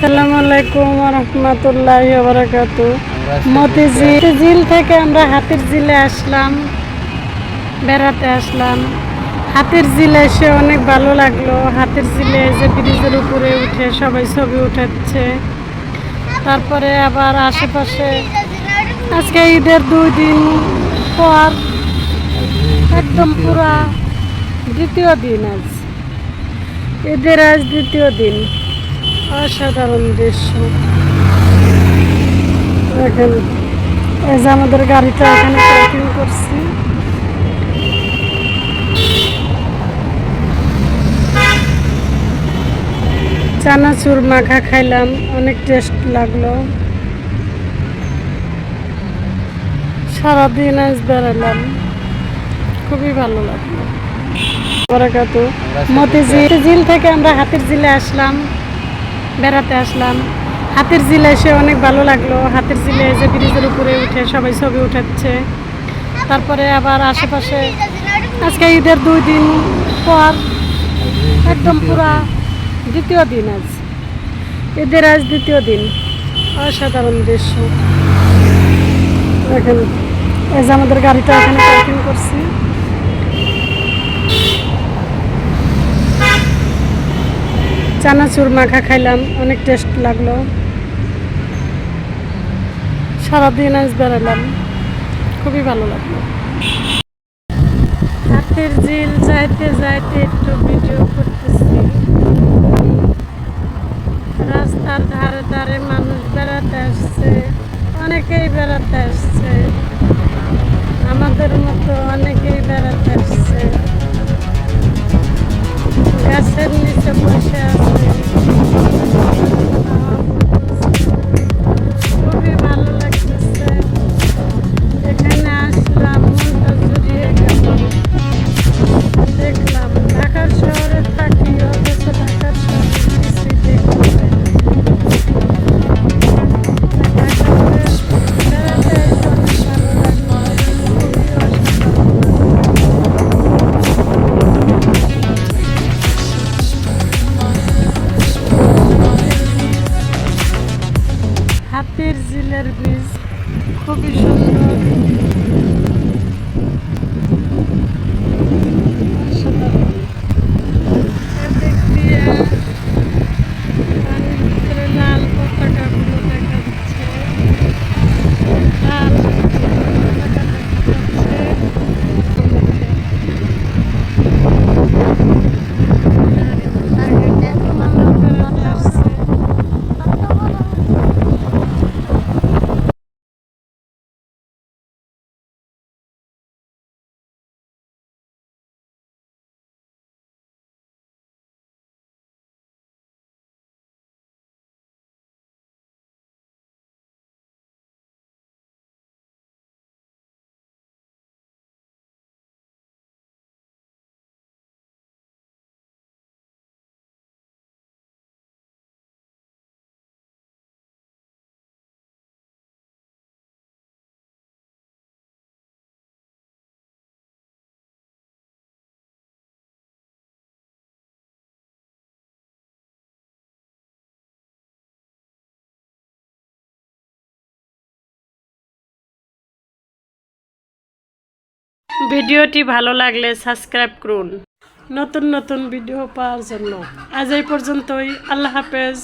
আসসালামু আলাইকুম মতিঝিল। ঝিল থেকে আমরা হাতির আসলাম, বেড়াতে আসলাম। হাতির এসে অনেক ভালো লাগল। হাতির ঝিলে যে ব্রিজের উপরে উঠে সবাই ছবি উঠাচ্ছে। তারপরে আবার আশেপাশে আজকে ঈদের দুই দিন পর একদম পুরা দ্বিতীয় দিন আজ। ঈদের আজ দ্বিতীয় দিন। অসাধারণ দৃশ্য। দেখেন এই যে আমাদের গাড়িটা এখানে পার্কিং করছি। চানাচুর মাখা খাইলাম অনেক টেস্ট লাগল। সারাদিন আজ বেড়ালাম খুবই ভালো লাগল। মতিঝিল থেকে আমরা হাতির জিলে আসলাম। বেড়াতে আসলাম। হাতির ঝিলে এসে অনেক ভালো লাগল। হাতের জিলে যে ব্রিজের উপরে উঠে সবাই ছবি উঠাচ্ছে। তারপরে আবার আশেপাশে আজকে ঈদের দুই দিন পর একদম পুরা দ্বিতীয় দিন আজ। ঈদের আজ দ্বিতীয় দিন। অসাধারণ দৃশ্য। দেখেন, এই যে আমাদের গাড়িটা এখানে পার্কিং করছি। চানাচুর মাখা খাইলাম, অনেক টেস্ট লাগল। সারাদিন আজ বেড়ালাম, খুবই ভালো লাগল। হাতের জিল যাইতে যাইতে একটু ভিডিও করতেছি। রাস্তার ধারে ধারে মানুষ বেড়াতে আসছে, অনেকেই বেড়াতে আসছে। আমাদের মতো অনেকেই বেড়াতে হাতের জিলের বীজ খুবই সুন্দর। ভিডিওটি ভালো লাগলে সাবস্ক্রাইব করুন। নতুন নতুন ভিডিও পাওয়ার জন্য আজ এই পর্যন্তই। আল্লাহ হাফেজ।